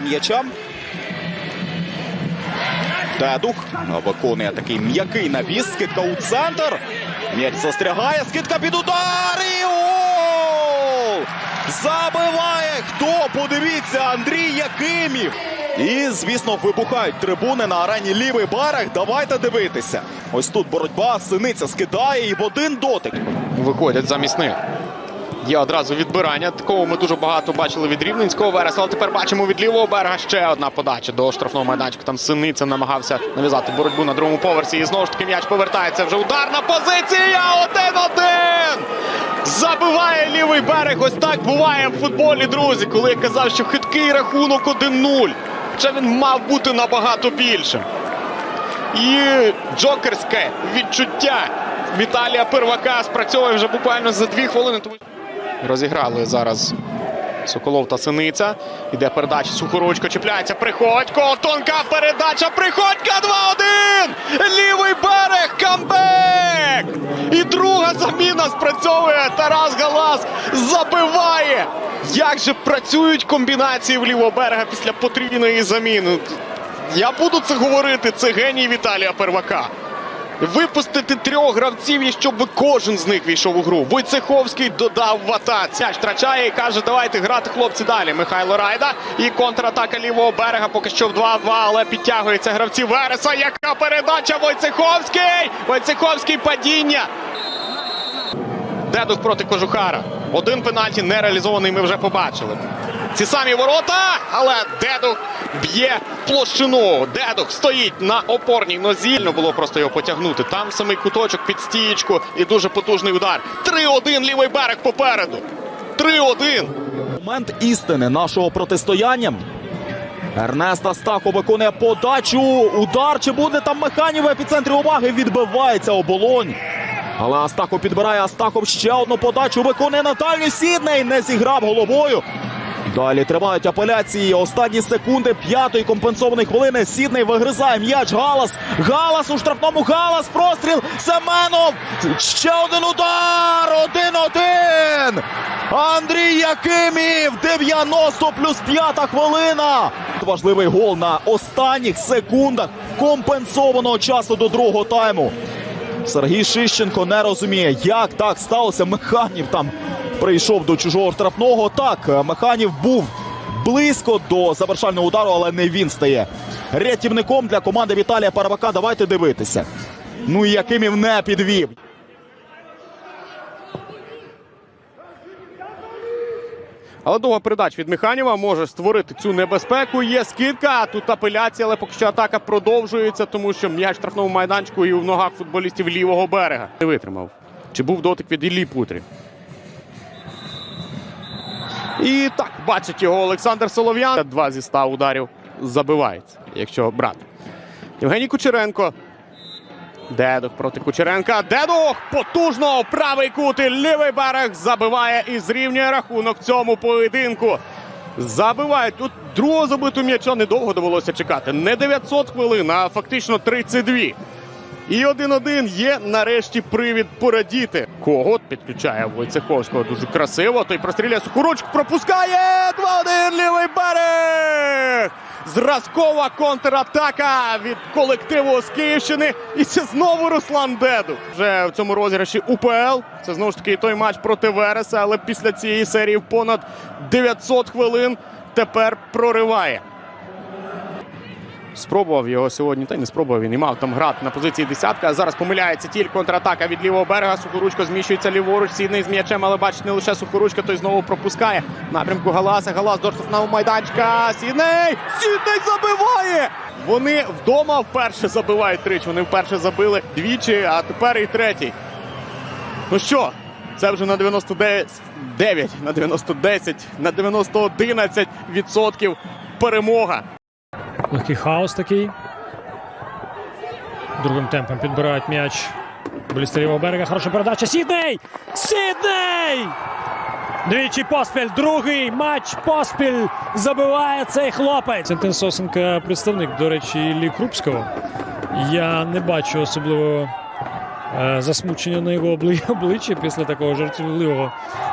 біля м'яча. Дедух виконує такий м'який навіс. Скидка у центр. М'яч застрягає. Скидка під удар. І гол! Забиває хто? Подивіться, Андрій Якимів. І, звісно, вибухають трибуни на арені лівий берег. Давайте дивитися. Ось тут боротьба. Синиця скидає і в один дотик. виходять замість них. Є одразу відбирання. Такого ми дуже багато бачили від рівненського вереса, але тепер бачимо від лівого берега ще одна подача до штрафного майданчика. Там синиця намагався нав'язати боротьбу на другому поверсі. І знову ж таки м'яч повертається. Вже ударна позиція. Один-один. Забиває лівий берег. Ось так буває в футболі, друзі. Коли я казав, що хиткий рахунок 1-0. Хоча він мав бути набагато більшим. І джокерське відчуття Віталія Первака спрацьовує вже буквально за дві хвилини. Тому розіграли зараз Соколов та Синиця. Іде передача. Сухоручко чіпляється. Приходько. Тонка передача. Приходька 2-1. Лівий берег. Камбек. І друга заміна спрацьовує. Тарас Галас забиває. Як же працюють комбінації в лівого берега після потрібної заміни? Я буду це говорити. Це геній Віталія Первака. Випустити трьох гравців, і щоб кожен з них війшов у гру. Войцеховський додав в атаці. М'яч втрачає і каже, давайте грати хлопці далі. Михайло Райда і контратака лівого берега поки що в 2-2, але підтягуються гравці Вереса. Яка передача Войцеховський! Войцеховський падіння. Дедух проти Кожухара. Один пенальті не реалізований, ми вже побачили. Ці самі ворота, але Дедух б'є площину. Дедух стоїть на опорній нозі. Було просто його потягнути. Там самий куточок під стієчку і дуже потужний удар. 3-1 лівий берег попереду. 3-1. Момент істини нашого протистояння. Ернест Астахов виконує подачу. Удар чи буде там механів в епіцентрі уваги? Відбивається оболонь. Але Астахов підбирає Астахов ще одну подачу. Виконує Наталію Сідней. Не зіграв головою. Далі тривають апеляції. Останні секунди п'ятої компенсованої хвилини. Сідней вигризає м'яч. Галас. Галас у штрафному. Галас. Простріл. Семенов. Ще один удар. Один-один. Андрій Якимів. 90 плюс п'ята хвилина. Важливий гол на останніх секундах компенсованого часу до другого тайму. Сергій Шищенко не розуміє, як так сталося. Механів там прийшов до чужого штрафного. Так, Механів був близько до завершального удару, але не він стає рятівником для команди Віталія Парабака. Давайте дивитися. Ну і Якимів не підвів. Але довга передач від Механіва може створити цю небезпеку. Є скидка. Тут апеляція, але поки що атака продовжується, тому що м'яч штрафному майданчику і в ногах футболістів лівого берега. Не витримав. Чи був дотик від Іллі Путрі? І так, бачить його Олександр Солов'ян. Два зі ста ударів забивається, якщо брати. Євгеній Кучеренко. Дедух проти Кучеренка. Дедух потужно правий кут лівий берег забиває і зрівнює рахунок цьому поєдинку. Забивають. Тут другого забиту м'яча недовго довелося чекати. Не 900 хвилин, а фактично 32. І 1-1 є нарешті привід порадіти. Когот підключає Войцеховського дуже красиво. Той простріляє Сухоручк, пропускає 2-1 лівий берег. Зразкова контратака від колективу з Київщини. І це знову Руслан Деду. Вже в цьому розіграші УПЛ. Це знову ж таки той матч проти Вереса, але після цієї серії в понад 900 хвилин тепер прориває. Спробував його сьогодні, та й не спробував він і мав там грати на позиції десятка. Зараз помиляється тільки контратака від лівого берега. Сухоручко зміщується ліворуч. Сідний з м'ячем, але бачить не лише Сухоручка, той знову пропускає напрямку Галаса. Галас до штрафного майданчика. Сідний! Сідний забиває! Вони вдома вперше забивають тричі. Вони вперше забили двічі, а тепер і третій. Ну що, це вже на 99, на 90-10, на 90-11 відсотків перемога. Легкий хаос такий. Другим темпом підбирають м'яч. Болісти лівого берега. Хороша передача. Сідней! Сідней! Двічі поспіль. Другий матч поспіль забиває цей хлопець. Центин Сосенка представник, до речі, Іллі Крупського. Я не бачу особливо е, засмучення на його обличчі після такого жартівливого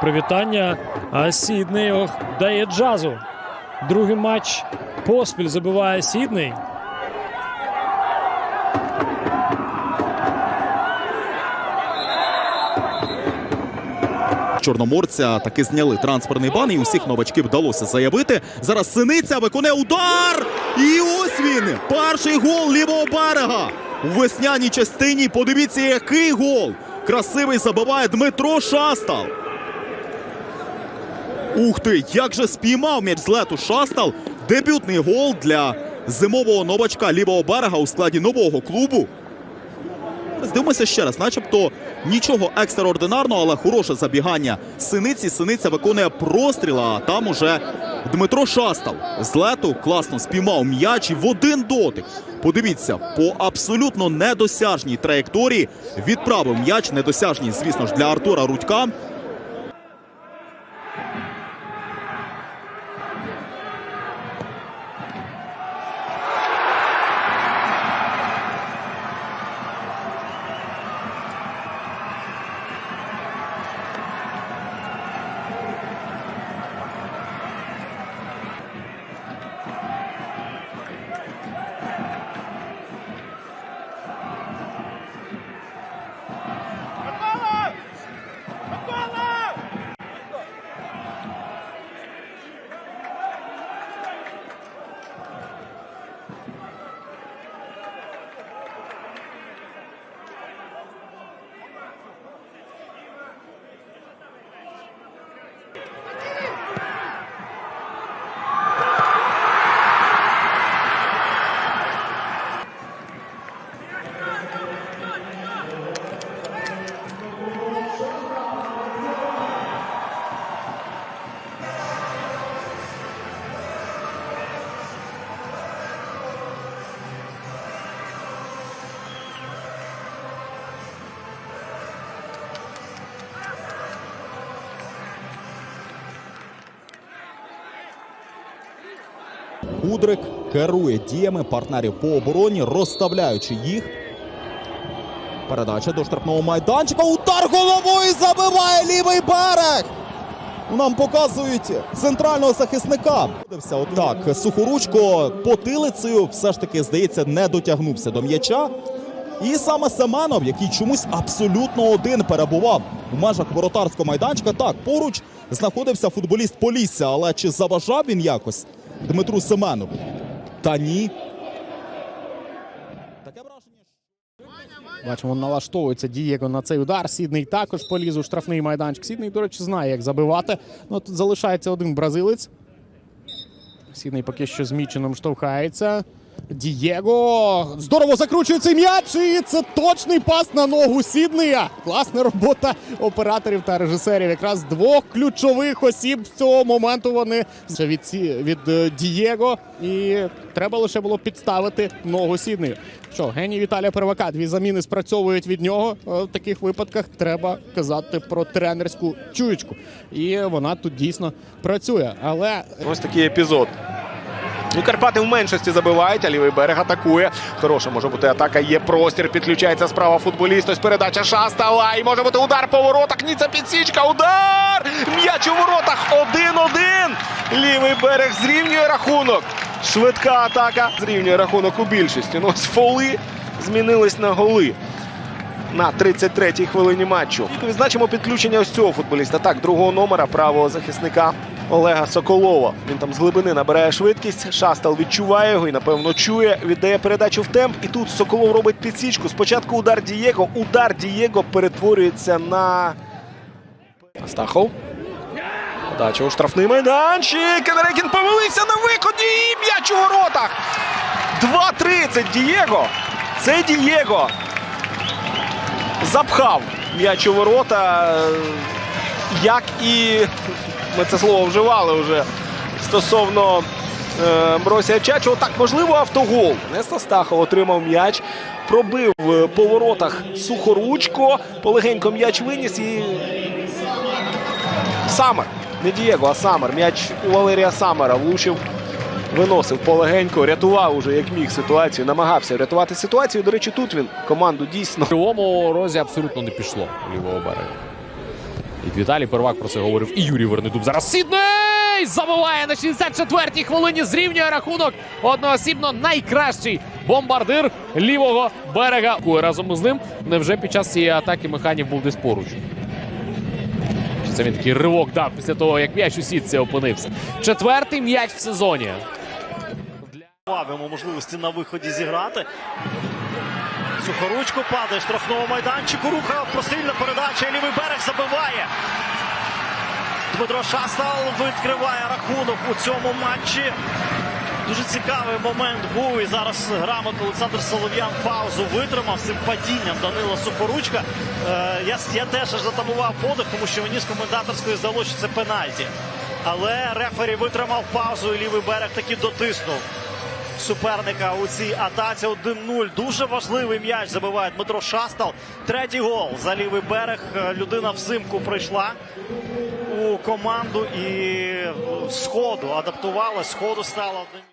привітання. А Сідней дає джазу. Другий матч Поспіль забиває Сідней. Чорноморця таки зняли трансферний бан, і усіх новачків вдалося заявити. Зараз синиця виконує удар. І ось він. Перший гол лівого берега. У весняній частині. Подивіться, який гол. Красивий забиває Дмитро Шастал. Ух ти, як же спіймав м'яч з лету Шастал. Дебютний гол для зимового новачка лівого берега у складі нового клубу. Здивимося ще раз, начебто нічого екстраординарного, але хороше забігання синиці. Синиця виконує простріл, а там уже Дмитро Шастал з лету класно спіймав м'яч і в один дотик. Подивіться, по абсолютно недосяжній траєкторії відправив м'яч, недосяжній, звісно ж, для Артура Рудька. Кудрик керує діями партнерів по обороні, розставляючи їх. Передача до штрафного майданчика. Удар головою забиває лівий берег. Нам показують центрального захисника. Отак, Сухоручко потилицею все ж таки, здається, не дотягнувся до м'яча. І саме Семенов, який чомусь абсолютно один перебував у межах воротарського майданчика. Так, поруч знаходився футболіст Полісся, але чи заважав він якось Дмитру Семенову? Та ні. Бачимо, налаштовується Дієго на цей удар. Сідний також поліз у штрафний майданчик. Сідний, до речі, знає, як забивати. Ну, тут залишається один бразилець. Сідний поки що з Мічином штовхається. Дієго здорово закручує цей м'яч. І це точний пас на ногу Сіднея. Класна робота операторів та режисерів. Якраз двох ключових осіб з цього моменту вони від, від е, Дієго. І треба лише було підставити ногу Сіднею. Що, геній Віталія Первака, дві заміни спрацьовують від нього. Е, В таких випадках треба казати про тренерську чуєчку. І вона тут дійсно працює. Але Ось такий епізод. Ну, Карпати в меншості забивають, а лівий берег атакує. Хороша може бути атака. Є простір. Підключається справа футболіст. Ось передача Шастала. І може бути удар по воротах. Ніця підсічка. Удар! М'яч у воротах. 1-1. Лівий берег зрівнює рахунок. Швидка атака. Зрівнює рахунок у більшості. Ну, ось фоли змінились на голи. На 33-й хвилині матчу. Відзначимо підключення ось цього футболіста. Так, другого номера правого захисника Олега Соколова. Він там з глибини набирає швидкість. Шастал відчуває його і, напевно, чує. Віддає передачу в темп. І тут Соколов робить підсічку. Спочатку удар Дієго. Удар Дієго перетворюється на Астахов. Подача у штрафний майданчик. Кенерекін помилився на виході. І м'яч у воротах. 2-30 Дієго. Це Дієго запхав м'яч у ворота. Як і ми це слово вживали вже стосовно е, Мросія Чачого. Так, можливо, автогол. Неста Стахов отримав м'яч, пробив е, по воротах сухоручко, полегенько м'яч виніс і Самер. Не Дієго, а Самер. М'яч у Валерія Самера влучив. Виносив полегенько, рятував уже як міг ситуацію, намагався рятувати ситуацію. До речі, тут він команду дійсно В цілому розі абсолютно не пішло лівого берега. І Віталій Первак про це говорив. І Юрій Вернедуб. Зараз Сідней! Забиває на 64-й хвилині. Зрівнює рахунок одноосібно найкращий бомбардир лівого берега. Разом із ним невже під час цієї атаки механів був десь поруч. Це він такий ривок дав після того, як м'яч у сітці опинився. Четвертий м'яч в сезоні. Йому можливості на виході зіграти. Сухоручко падає штрафного майданчику. Руха просильна передача. Лівий берег забиває. Дмитро Шастал відкриває рахунок у цьому матчі. Дуже цікавий момент був. І зараз грамотно Олександр Солов'ян паузу витримав цим падінням Данила Сухоручка. Е, я, я теж затамував подих, тому що мені з коментаторської здалося, що це пенальті. Але рефері витримав паузу і лівий берег таки дотиснув суперника у цій атаці 1-0. Дуже важливий м'яч забиває Дмитро Шастал. Третій гол за лівий берег. Е, Людина взимку прийшла у команду і сходу адаптувалась, сходу ходу стала одним.